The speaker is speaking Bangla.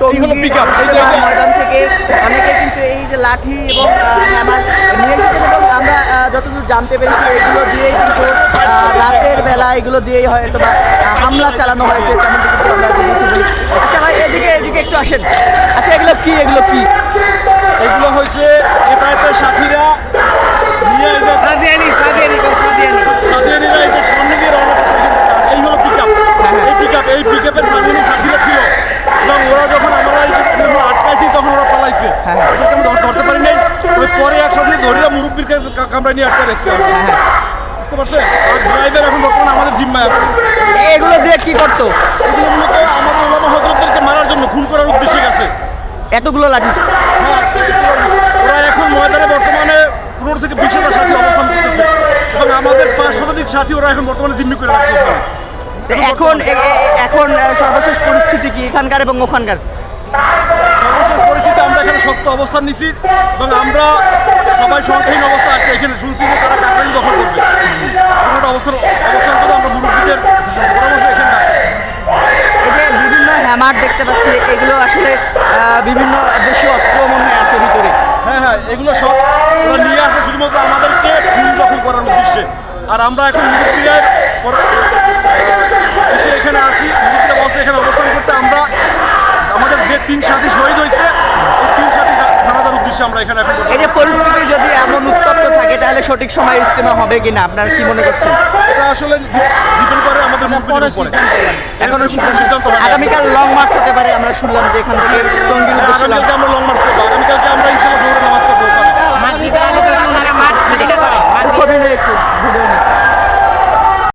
টঙ্গী ময়দান থেকে। অনেকে কিন্তু এই যে লাঠি এবং হ্যামার নিয়ে এসেছেন এবং আমরা যতদূর জানতে পেরেছি এগুলো দিয়েই কিন্তু আহ, রাতের বেলা এগুলো দিয়েই হয়তো বা হামলা চালানো হয়েছে তেমনটি কিন্তু আমরা যদি বলি। আচ্ছা ভাই এদিকে এদিকে একটু আসেন। আচ্ছা এগুলো কি এগুলো কি? এগুলো হয়েছে এতায়াতের সাথীরা ওই পরে একসাথে ধরিয়া মুরব্বীর কামরা নিয়ে আটকে রাখছি আমরা। বুঝতে পারছেন? আর ড্রাইভার এখন বর্তমানে আমাদের জিম্মায় আছে। এগুলো দিয়ে কি করতো? এগুলো মূলত আমাদের ওলামা হজরতদেরকে মারার জন্য খুন করার উদ্দেশ্যে গেছে। এতগুলো লাঠি। হ্যাঁ, ওরা এখন ময়দানে বর্তমানে পনেরো থেকে বিশ হাজার সাথী অবস্থান করতেছে এবং আমাদের পাঁচ শতাধিক সাথী ওরা এখন বর্তমানে জিম্মি করে রাখছে এখন। এখন সর্বশেষ পরিস্থিতি কি এখানকার এবং ওখানকার সর্বশেষ পরিস্থিতি আমরা এখানে শক্ত অবস্থান নিছি এবং আমরা সবাই সংখ্যাহীন অবস্থা আছে এখানে শুনছি যে তারা কাকারি দখল করবে। একটা অবস্থান অবস্থান করে আমরা মুরব্বীদের পরামর্শ এখানে এই যে বিভিন্ন হ্যামার দেখতে পাচ্ছি এগুলো আসলে বিভিন্ন দেশীয় অস্ত্র মনে হয় আছে ভিতরে। হ্যাঁ হ্যাঁ এগুলো সব ওরা নিয়ে আসে শুধুমাত্র আমাদেরকে খুন দখল করার উদ্দেশ্যে। আর আমরা এখন মুরব্বীরা এসে এখানে আসি মুরব্বীরা বসে এখানে অবস্থান করতে আমরা আমাদের যে তিন সাথী শহীদ হয়েছে এই তিন সাথী জানাজার উদ্দেশ্যে আমরা এখানে এখন এই যে পরিস্থিতি যদি এমন উত্তপ্ত থাকে তাহলে সঠিক সময় ইস্তেমা হবে কিনা? আপনারা কি মনে করছেন? এটা আসলে ডিপেন্ড করে আমাদের মুরব্বীদের উপরে। এখনও সিদ্ধান্ত। আগামীকাল লং মার্চ হতে পারে আমরা শুনলাম যে এখান থেকে টঙ্গির উদ্দেশ্যে আমরা লং মার্চ করব। আগামীকালকে